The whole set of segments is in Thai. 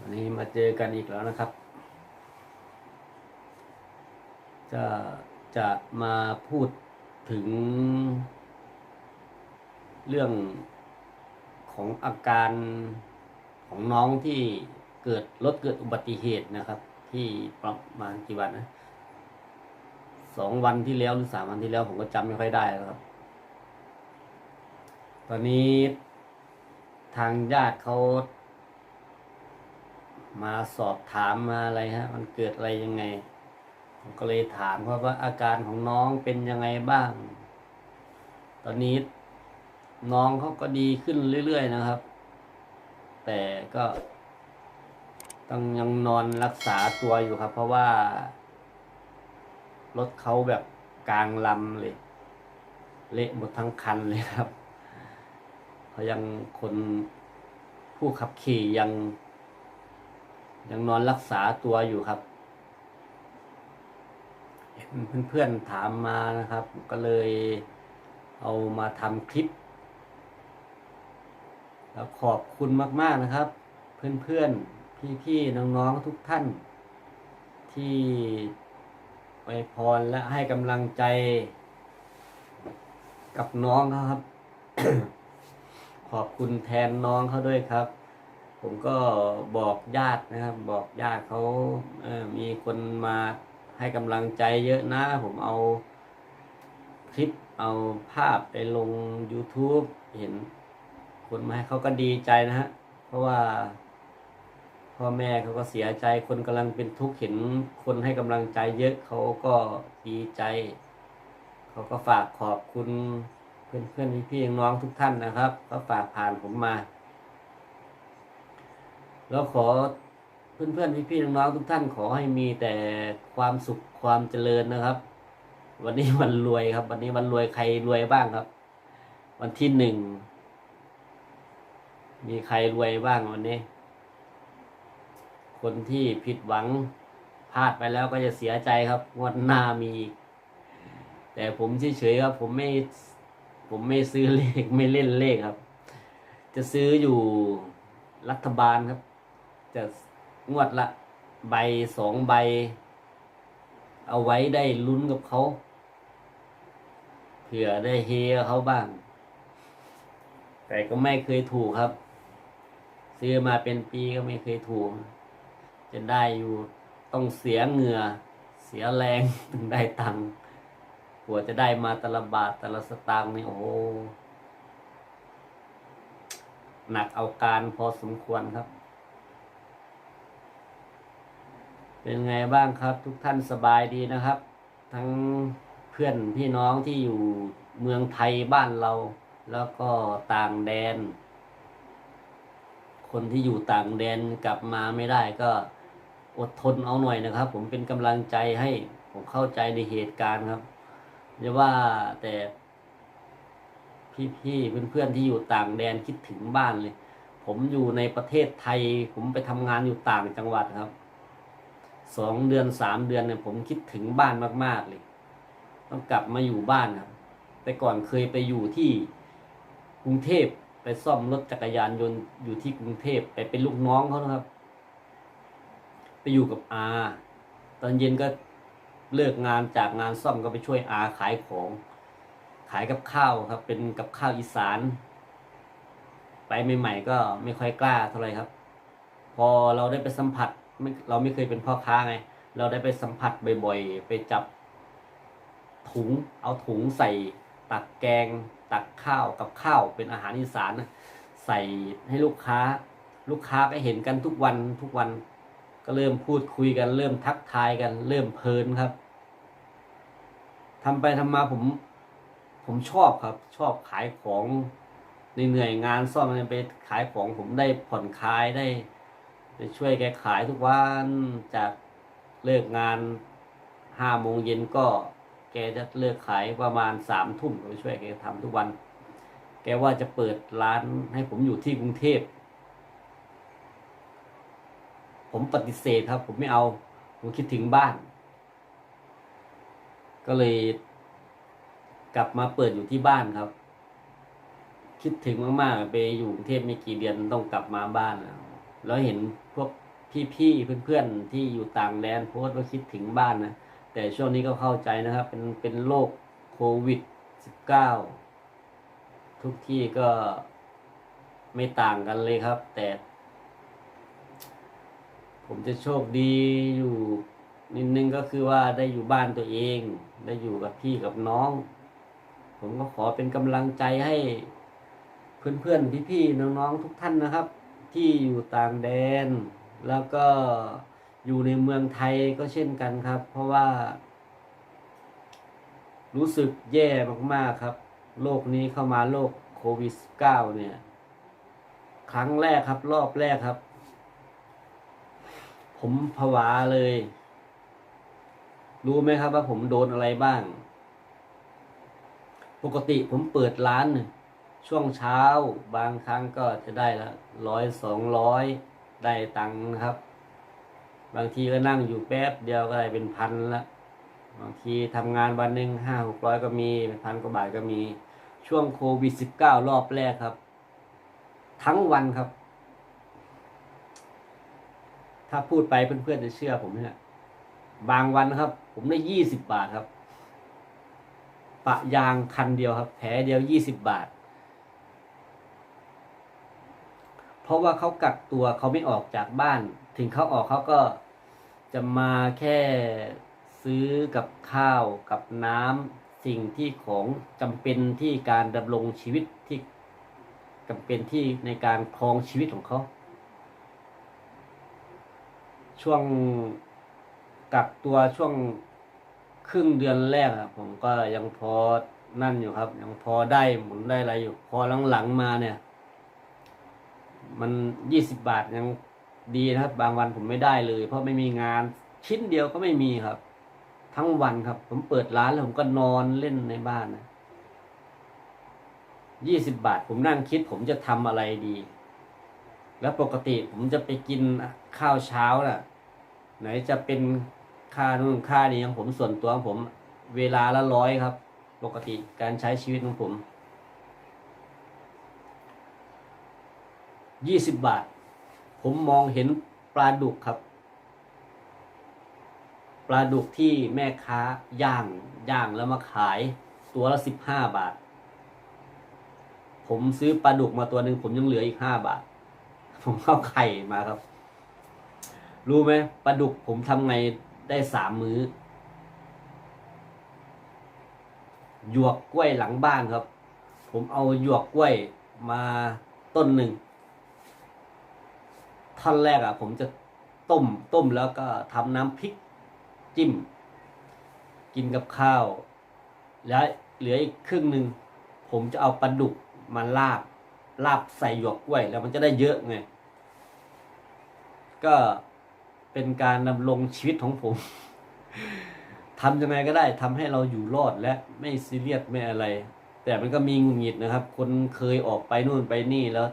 วันนี้มาเจอกันอีกแล้วนะครับ จะจะมาพูดถึง เรื่องของอาการของน้องที่เกิดรถเกิดอุบัติเหตุนะครับ ที่ประมาณกี่วันนะสองวันที่แล้วหรือสามวันที่แล้วผมก็จำไม่ค่อยได้แล้วครับ ตอนนี้ทางญาติเขา มาสอบถามมาอะไรฮะ มันเกิดอะไรยังไง ผมก็เลยถามเพราว่าอาการของน้องเป็นยังไงบ้าง ตอนนี้น้องเขาก็ดีขึ้นเรื่อยๆนะครับ แต่ก็ต้องยังนอนรักษาตัวอยู่ครับ เพราะว่ารถเขาแบบกลางลำเลย เละหมดทั้งคันเลยครับเขายังคนผู้ขับขี่ยัง ยังนอนรักษาตัวอยู่ครับ เห็นเพื่อนๆถามมานะครับ ก็เลยเอามาทำคลิป แล้วขอบคุณมากๆนะครับ เพื่อนๆ พี่ๆ น้องๆ ทุกท่าน ที่ไปพรและให้กำลังใจกับน้องเขาครับ ขอบคุณแทนน้องเขาด้วยครับ ผมก็บอกญาตินะครับ บอกญาติเขาเออมีคนมาให้กำลังใจเยอะนะ ผมเอาคลิปเอาภาพไปลง YouTube เห็นคนมาให้เขาก็ดีใจนะฮะ เพราะว่าพ่อแม่เขาก็เสียใจคนกำลังเป็นทุกข์เห็นคนให้กำลังใจเยอะเขาก็ดีใจ เขาก็ฝากขอบคุณเพื่อนเพื่อนพี่พี่ๆน้องทุกท่านนะครับ ก็ฝากผ่านผมมา แล้วขอเพื่อนเพื่อนพี่พี่ๆน้องๆทุกท่านขอให้มีแต่ความสุขความเจริญนะครับ วันนี้วันรวยครับ วันนี้วันรวยใครรวยบ้างครับ วันที่หนึ่งมีใครรวยบ้างวันนี้ คนที่ผิดหวังพลาดไปแล้วก็จะเสียใจครับงวดหน้ามี แต่ผมเฉยๆครับ ผมไม่ ผมไม่ซื้อเลขไม่เล่นเลขครับ จะซื้ออยู่รัฐบาลครับ จะงวดละใบสองใบ เอาไว้ได้ลุ้นกับเขาเผื่อได้เฮเขาบ้าง แต่ก็ไม่เคยถูกครับ ซื้อมาเป็นปีก็ไม่เคยถูก จะได้อยู่ต้องเสียเหงื่อ เสียแรงถึงได้ตังค์กว่าจะได้มาตละบาทตละสตางค์นี่โอ้โหหนักเอาการพอสมควรครับ เป็นไงบ้างครับ ทุกท่านสบายดีนะครับ ทั้งเพื่อนพี่น้องที่อยู่เมืองไทยบ้านเรา แล้วก็ต่างแดน คนที่อยู่ต่างแดนกลับมาไม่ได้ก็อดทนเอาหน่อยนะครับ ผมเป็นกำลังใจให้ผมเข้าใจในเหตุการณ์ครับอย่าว่าแต่พี่ๆเพื่อนๆที่อยู่ต่างแดนคิดถึงบ้านเลย ผมอยู่ในประเทศไทย ผมไปทำงานอยู่ต่างจังหวัดครับ สองเดือนสามเดือนเนี่ยผมคิดถึงบ้านมาก ๆ เลย ต้องกลับมาอยู่บ้านครับ แต่ก่อนเคยไปอยู่ที่กรุงเทพไปซ่อมรถจักรยานยนต์อยู่ที่กรุงเทพไปเป็นลูกน้องเขานะครับ ไปอยู่กับอาตอนเย็นก็เลิกงานจากงานซ่อมก็ไปช่วยอาขายของ ขายกับข้าวครับ เป็นกับข้าวอีสาน ไปใหม่ๆก็ไม่ค่อยกล้าเท่าไหร่ครับ พอเราได้ไปสัมผัส ไม่เราไม่เคยเป็นพ่อค้าไง เราได้ไปสัมผัสบ่อยๆ ไปจับถุง เอาถุงใส่ตักแกง ตักข้าวกับข้าวเป็นอาหารอีสานนะใส่ให้ลูกค้า ลูกค้าก็เห็นกันทุกวันทุกวัน ก็เริ่มพูดคุยกัน เริ่มทักทายกัน เริ่มเพลินครับทำไปทำมาผม ผมชอบครับ ชอบขายของเหนื่อยๆงานซ่อมเนี่ยไปขายของผมได้ผ่อนคลายได้ ไปช่วยแกขายทุกวันจากเลิกงานห้าโมงเย็นก็ แกจะเลิกขายประมาณสามทุ่มไปช่วยแกทำทุกวัน แกว่าจะเปิดร้านให้ผมอยู่ที่กรุงเทพ ผมปฏิเสธครับ ผมไม่เอา ผมคิดถึงบ้าน ก็เลยกลับมาเปิดอยู่ที่บ้านครับ คิดถึงมากๆไปอยู่กรุงเทพไม่กี่เดือนต้องกลับมาบ้านแล้ว แล้วเห็นพวกพี่ๆเพื่อนๆที่อยู่ต่างแดนโพสต์ว่าคิดถึงบ้านนะ แต่ช่วงนี้ก็เข้าใจนะครับ เป็นเป็นโรคโควิด -19 ทุกที่ก็ไม่ต่างกันเลยครับ แต่ ผมจะโชคดีอยู่นิดนึงก็คือว่าได้อยู่บ้านตัวเอง ได้อยู่กับพี่กับน้อง ผมก็ขอเป็นกำลังใจให้เพื่อนๆพี่ๆน้องๆทุกท่านนะครับ ที่อยู่ต่างแดน แล้วก็อยู่ในเมืองไทยก็เช่นกันครับ เพราะว่า รู้สึกแย่มากๆครับโลกนี้เข้ามาโรคโควิด -19 เนี่ย ครั้งแรกครับ รอบแรกครับ ผมผวาเลย รู้ไหมครับว่าผมโดนอะไรบ้าง ปกติผมเปิดร้านเนี่ย ช่วงเช้าบางครั้งก็จะได้ละร้อยสองร้อยได้ตังค์นะครับ บางทีก็นั่งอยู่แป๊บเดียวก็ได้เป็นพันละบางทีทำงานวันหนึ่งห้าหกร้อยก็มีเป็นพันกว่าบาทก็มี ช่วงโควิดสิบเก้ารอบแรกครับ ทั้งวันครับ ถ้าพูดไปเพื่อนๆจะเชื่อผมไหมเนี่ยบางวันครับ ผมได้ยี่สิบบาทครับ ปะยางคันเดียวครับ แผลเดียวยี่สิบบาท เพ ราะว่าเขากักตัวเขาไม่ออกจากบ้าน ถึงเขาออกเขาก็จะมาแค่ซื้อกับข้าวกับน้ำสิ่งที่ของจำเป็นที่การดำรงชีวิตที่จำเป็นที่ในการครองชีวิตของเขา ช่วงกักตัวช่วงครึ่งเดือนแรกผมก็ยังพอนั่นอยู่ครับ ยังพอได้หมุนได้อะไรอยู่ พอหลังๆมาเนี่ย มันยี่สิบบาทยังดีนะครับ บางวันผมไม่ได้เลย เพราะไม่มีงานชิ้นเดียวก็ไม่มีครับ ทั้งวันครับ ผมเปิดร้านแล้วผมก็นอนเล่นในบ้านนะยี่สิบบาท ผมนั่งคิดผมจะทำอะไรดี แล้วปกติผมจะไปกินข้าวเช้าน่ะ ไหนจะเป็นค่านู่นค่านี้ของผมส่วนตัวของผม เวลาละร้อยครับ ปกติการใช้ชีวิตของผม ยี่สิบบาท ผมมองเห็นปลาดุกครับ ปลาดุกที่แม่ค้าย่างย่างแล้วมาขายตัวละสิบห้าบาท ผมซื้อปลาดุกมาตัวหนึ่งผมยังเหลืออีกห้าบาท ผมเข้าไข่มาครับ รู้ไหมปลาดุกผมทำไงได้สามมื้อหยวกกล้วยหลังบ้านครับ ผมเอาหยวกกล้วยมาต้นหนึ่ง ท่อนแรกอะ ผมจะต้มต้มแล้วก็ทำน้ำพริกจิ้ม กินกับข้าว แล้วเหลืออีกครึ่งหนึ่งผมจะเอาปลาดุกมาลาบลาบใส่หยวกกล้วย แล้วมันจะได้เยอะไงก็เป็นการดำรงชีวิตของผมทำยังไงก็ได้ทำให้เราอยู่รอดและไม่ซีเรียสไม่อะไร แต่มันก็มีงุดหงิดนะครับ คนเคยออกไปนู่นไปนี่แล้ว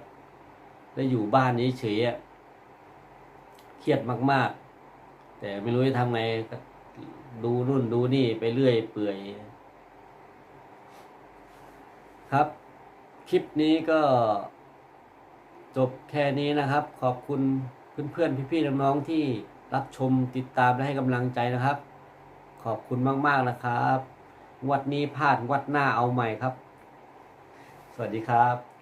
ได้อยู่บ้านเฉยๆอะ เครียดมาก ๆ แต่ไม่รู้จะทำไงดูนู่นดูนี่ไปเรื่อยเปื่อย ครับ คลิปนี้ก็จบแค่นี้นะครับ ขอบคุณเพื่อนๆพี่ๆน้องๆที่รับชมติดตามและให้กำลังใจนะครับ ขอบคุณมากๆนะครับงวดนี้พลาดงวดหน้าเอาใหม่ครับ สวัสดีครับ